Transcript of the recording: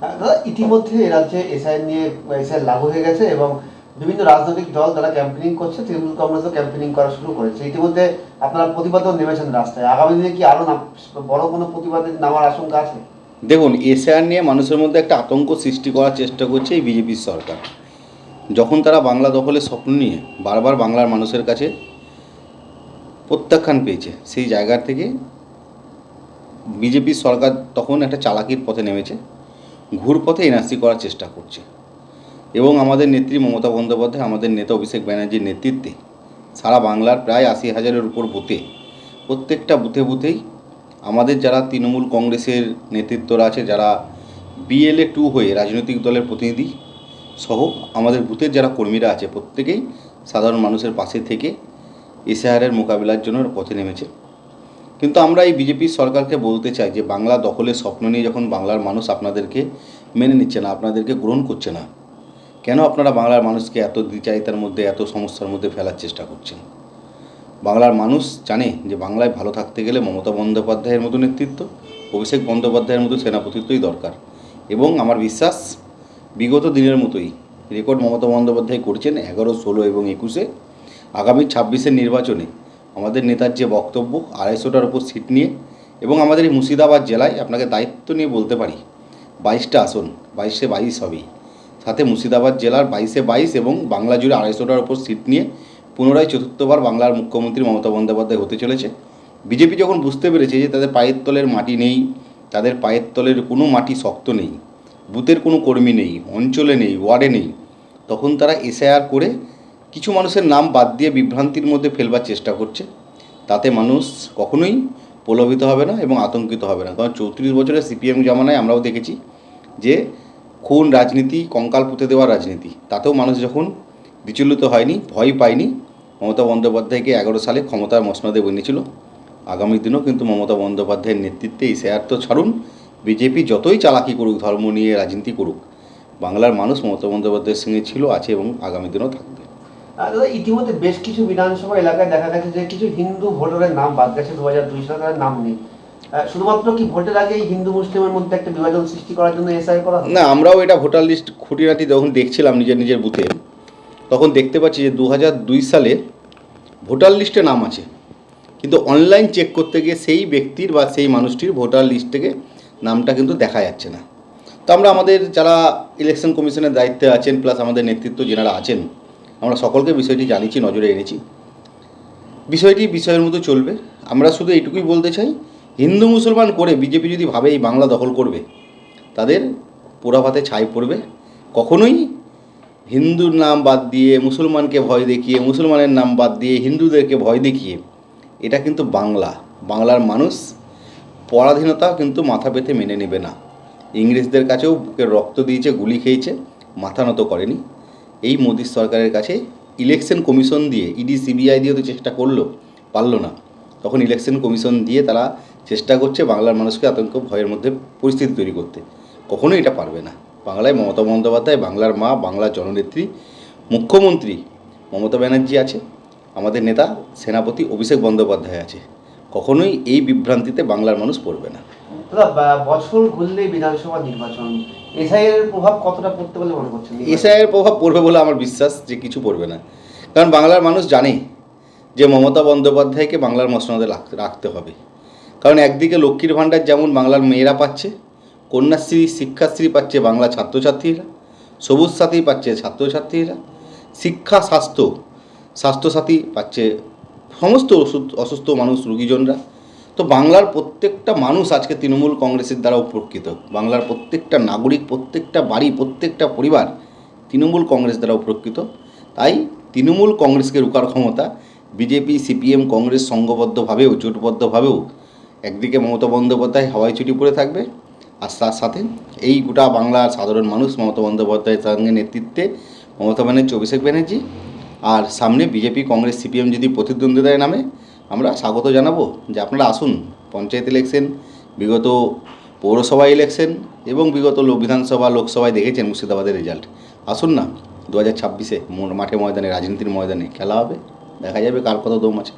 দাদা, ইতিমধ্যে রাজ্যে এসআই নিয়ে, এসআই লাগু হয়ে গেছে এবং বিভিন্ন রাজনৈতিক দল যারা ক্যাম্পেনিং করছে, তৃণমূল কংগ্রেসও ক্যাম্পেনিং করা শুরু করেছে। ইতিমধ্যে আপনারা প্রতিবাদও নেমেছেন রাস্তায়। আগামী দিনে কি আরও নাম- বড় কোনো প্রতিবাদে নামার আশঙ্কা আছে? দেখুন এসআর নিয়ে মানুষের মধ্যে একটা আতঙ্ক সৃষ্টি করার চেষ্টা করছে এই বিজেপির সরকার। যখন তারা বাংলা দখলের স্বপ্ন নিয়ে বারবার বাংলার মানুষের কাছে প্রত্যাখ্যান পেয়েছে, সেই জায়গা থেকে বিজেপির সরকার তখন একটা চালাকির পথে নেমেছে। ঘুরপথে এনআরসি করার চেষ্টা করছে। এবং আমাদের নেত্রী মমতা বন্দ্যোপাধ্যায়, আমাদের নেতা অভিষেক ব্যানার্জির নেতৃত্বে সারা বাংলার প্রায় আশি হাজারের উপর বুথে, প্রত্যেকটা বুথে বুথেই আমাদের যারা তৃণমূল কংগ্রেসের নেতৃত্বরা আছে, যারা বিএলএ টু হয়ে রাজনৈতিক দলের প্রতিনিধি সহ আমাদের বুথের যারা কর্মীরা আছে, প্রত্যেকেই সাধারণ মানুষের পাশে থেকে এসআরের মোকাবিলার জন্য পথে নেমেছে। কিন্তু আমরা এই বিজেপি সরকারকে বলতে চাই যে বাংলা দখলের স্বপ্ন নিয়ে যখন বাংলার মানুষ আপনাদেরকে মেনে নিচ্ছে না, আপনাদেরকে গ্রহণ করছে না, কেন আপনারা বাংলার মানুষকে এত দ্বিচারিতার মধ্যে, এত সমস্যার মধ্যে ফেলার চেষ্টা করছেন? বাংলার মানুষ জানে যে বাংলায় ভালো থাকতে গেলে মমতা বন্দ্যোপাধ্যায়ের মতো নেতৃত্ব, অভিষেক বন্দ্যোপাধ্যায়ের মতো সেনাপতিত্বই দরকার। এবং আমার বিশ্বাস, বিগত দিনের মতোই রেকর্ড মমতা বন্দ্যোপাধ্যায় করছেন এগারো, ষোলো এবং একুশে। আগামী ছাব্বিশের নির্বাচনে আমাদের নেতার যে বক্তব্য, আড়াইশোটার উপর সিট নিয়ে এবং আমাদের এই মুর্শিদাবাদ জেলায় আপনাকে দায়িত্ব নিয়ে বলতে পারি, বাইশটা আসন, বাইশে বাইশ হবেই। সাথে মুর্শিদাবাদ জেলার বাইশে বাইশ এবং বাংলা জুড়ে আড়াইশোটার উপর সিট নিয়ে পুনরায় চতুর্থবার বাংলার মুখ্যমন্ত্রী মমতা বন্দ্যোপাধ্যায় হতে চলেছে। বিজেপি যখন বুঝতে পেরেছে যে তাদের পায়ের তলের মাটি নেই, তাদের পায়ের তলের কোনো মাটি শক্ত নেই, বুথের কোনো কর্মী নেই, অঞ্চলে নেই, ওয়ার্ডে নেই, তখন তারা এসআইআর করে কিছু মানুষের নাম বাদ দিয়ে বিভ্রান্তির মধ্যে ফেলবার চেষ্টা করছে। তাতে মানুষ কখনোই প্রলোভিত হবে না এবং আতঙ্কিত হবে না। কারণ চৌত্রিশ বছরের সিপিএম জামানায় আমরাও দেখেছি যে খুন রাজনীতি, কঙ্কাল পুঁতে দেওয়ার রাজনীতি, তাতেও মানুষ যখন বিচলিত হয়নি, ভয় পায়নি, মমতা বন্দ্যোপাধ্যায়কে এগারো সালে ক্ষমতার মসনদে বনিয়েছিল। আগামী দিনও কিন্তু মমতা বন্দ্যোপাধ্যায়ের নেতৃত্বে এই শেয়ার তো ছাড়ুন। বিজেপি যতই চালাকি করুক, ধর্ম নিয়ে রাজনীতি করুক, বাংলার মানুষ মমতা বন্দ্যোপাধ্যায়ের সঙ্গে ছিল, আছে এবং আগামী দিনেও থাকবে। দাদা, ইতিমধ্যে বেশ কিছু বিধানসভা এলাকায় দেখা গেছে যে কিছু হিন্দু ভোটারের নাম বাদ গেছে দু হাজার দুই সালে তাদের নাম নেই। শুধুমাত্র কি ভোটের আগে হিন্দু মুসলিমের মধ্যে একটা বিভাজন সৃষ্টি করার জন্য এসআই করা না, আমরাও এটা ভোটার লিস্ট খুঁটিনাটি যখন দেখছিলাম নিজের নিজের বুথে, তখন দেখতে পাচ্ছি যে দু দুই সালে ভোটার লিস্টে নাম আছে। কিন্তু অনলাইন চেক করতে গিয়ে সেই ব্যক্তির বা সেই মানুষটির ভোটার লিস্ট থেকে নামটা কিন্তু দেখা যাচ্ছে না। তো আমরা আমাদের যারা ইলেকশন কমিশনের দায়িত্বে আছেন প্লাস আমাদের নেতৃত্ব যেনারা আছেন আমরা সকলকে বিষয়টি জানিয়েছি, নজরে এনেছি। বিষয়টি বিষয়ের মতো চলবে। আমরা শুধু এইটুকুই বলতে চাই, হিন্দু মুসলমান করে বিজেপি যদি ভাবে এই বাংলা দখল করবে, তাদের পোড়াভাতে ছাই পড়বে। কখনোই হিন্দুর নাম বাদ দিয়ে, মুসলমানকে ভয় দেখিয়ে, মুসলমানের নাম বাদ দিয়ে, হিন্দুদেরকে ভয় দেখিয়ে, এটা কিন্তু বাংলা। বাংলার মানুষ পরাধীনতা কিন্তু মাথা পেতে মেনে নেবে না। ইংরেজদের কাছেও বুকের রক্ত দিয়েছে, গুলি খেয়েছে, মাথা নত করেনি। এই মোদী সরকারের কাছে ইলেকশন কমিশন দিয়ে ইডি সিবিআই দিয়ে তো চেষ্টা করল, পারল না। তখন ইলেকশন কমিশন দিয়ে তারা চেষ্টা করছে বাংলার মানুষকে আতঙ্ক, ভয়ের মধ্যে পরিস্থিতি তৈরি করতে। কখনোই এটা পারবে না। বাংলায় মমতা বন্দ্যোপাধ্যায়, বাংলার মা, বাংলার জননেত্রী, মুখ্যমন্ত্রী মমতা ব্যানার্জি আছে, আমাদের নেতা, সেনাপতি অভিষেক বন্দ্যোপাধ্যায় আছে। কখনোই এই বিভ্রান্তিতে বাংলার মানুষ পড়বে না। দাদা বছর বিধানসভা নির্বাচন এসআই এর প্রভাব কতটা পড়তে বলে মনে করছেন? এসআইয়ের প্রভাব পড়বে বলে আমার বিশ্বাস যে কিছু পড়বে না। কারণ বাংলার মানুষ জানে যে মমতা বন্দ্যোপাধ্যায়কে বাংলার মসনদে রাখ- রাখতে হবে। কারণ একদিকে লক্ষ্মীর ভাণ্ডার যেমন বাংলার মেয়েরা পাচ্ছে, কন্যাশ্রী, শিক্ষাশ্রী পাচ্ছে বাংলা ছাত্রছাত্রীরা, সবুজ সাথী পাচ্ছে ছাত্রছাত্রীরা, শিক্ষা, স্বাস্থ্য, স্বাস্থ্যসাথী পাচ্ছে সমস্ত অসুস্থ মানুষ, রুগীজনরা। তো বাংলার প্রত্যেকটা মানুষ আজকে তৃণমূল কংগ্রেসের দ্বারা উপকৃত। বাংলার প্রত্যেকটা নাগরিক, প্রত্যেকটা বাড়ি, প্রত্যেকটা পরিবার তৃণমূল কংগ্রেস দ্বারা উপকৃত। তাই তৃণমূল কংগ্রেসকে রুকার ক্ষমতা, বিজেপি, সিপিএম, কংগ্রেস সংঘবদ্ধভাবেও, জোটবদ্ধভাবেও একদিকে মমতা বন্দ্যোপাধ্যায় হাওয়াই ছুটি পড়ে থাকবে আর তার সাথে এই গোটা বাংলার সাধারণ মানুষ মমতা বন্দ্যোপাধ্যায়ের সঙ্গে নেতৃত্বে মমতা ব্যানার্জি, অভিষেক ব্যানার্জি আর সামনে বিজেপি, কংগ্রেস, সিপিএম যদি প্রতিদ্বন্দ্বিতায় নামে আমরা স্বাগত জানাব যে আপনারা আসুন, পঞ্চায়েত ইলেকশন বিগত পৌরসভা ইলেকশন এবং বিগত লোক বিধানসভা, লোকসভায় দেখেছেন মুর্শিদাবাদের রেজাল্ট আসুন না, দু হাজার ছাব্বিশে মাঠে ময়দানে, রাজনীতির ময়দানে খেলা হবে, দেখা যাবে কার কত দম আছে।